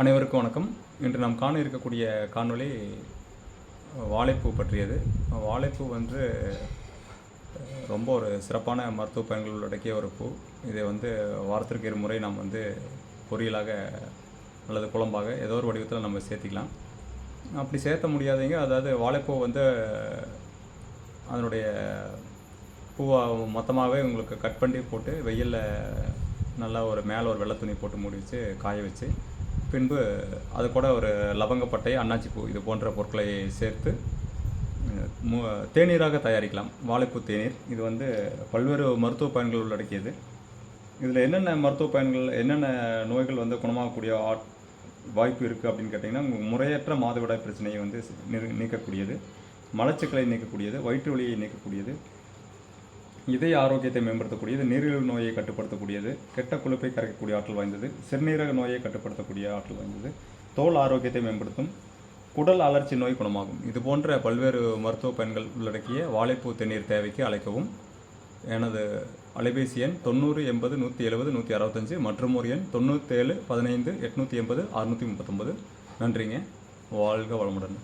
அனைவருக்கும் வணக்கம். இன்று நாம் காண இருக்கக்கூடிய காணொளி வாழைப்பூ பற்றியது. வாழைப்பூ வந்து ரொம்ப ஒரு சிறப்பான மருத்துவ பயன்கள் உள்ளடக்கிய ஒரு பூ. இதை வந்து வாரத்திற்கு இரு முறை நாம் வந்து பொரியலாக அல்லது குழம்பாக ஏதோ ஒரு வடிவத்தில் நம்ம சேர்த்திக்கலாம். அப்படி சேர்த்த முடியாதவங்க அதாவது வாழைப்பூ வந்து அதனுடைய பூவை மொத்தமாகவே உங்களுக்கு கட் பண்ணி போட்டு வெயிலில் நல்லா ஒரு மேலே ஒரு வெள்ளை துணி போட்டு மூடி வச்சு காய வச்சு பின்பு அது கூட ஒரு லவங்கப்பட்டை அன்னாச்சிப்பூ இது போன்ற பொருட்களை சேர்த்து மு தேநீராக தயாரிக்கலாம். வாழைப்பூ தேநீர். இது வந்து பல்வேறு மருத்துவ பயன்கள் உள்ளடக்கியது. இதில் என்னென்ன மருத்துவ பயன்கள் என்னென்ன நோய்கள் வந்து குணமாகக்கூடிய ஆட் வாய்ப்பு இருக்குது அப்படின்னு கேட்டிங்கன்னா முறையற்ற மாதவிடாய் பிரச்சனையை வந்து நீக்கக்கூடியது. மலச்சிக்கலை நீக்கக்கூடியது. வயிற்று வலியை நீக்கக்கூடியது. இதய ஆரோக்கியத்தை மேம்படுத்தக்கூடியது நீரிழிவு நோயை கட்டுப்படுத்தக்கூடியது கெட்ட கொழுப்பை கரைக்கக்கூடிய ஆற்றல் வாய்ந்தது சிறுநீரக நோயை கட்டுப்படுத்தக்கூடிய ஆற்றல் வாய்ந்தது. தோல் ஆரோக்கியத்தை மேம்படுத்தும் குடல் அலர்ச்சி நோய் குணமாகும். இது போன்ற பல்வேறு மருத்துவ பயன்கள் உள்ளடக்கிய வாழைப்பூ தண்ணீர் தேவைக்கு அழைக்கவும். எனது அலைபேசி எண் தொண்ணூறு எண்பது நூற்றி எழுபது நூற்றி அறுபத்தஞ்சு மற்றும் ஒரு எண் தொண்ணூற்றேழு பதினைந்து எட்நூற்றி எண்பது அறுநூற்றி முப்பத்தொம்பது நன்றிங்க. வாழ்க வளமுடன்.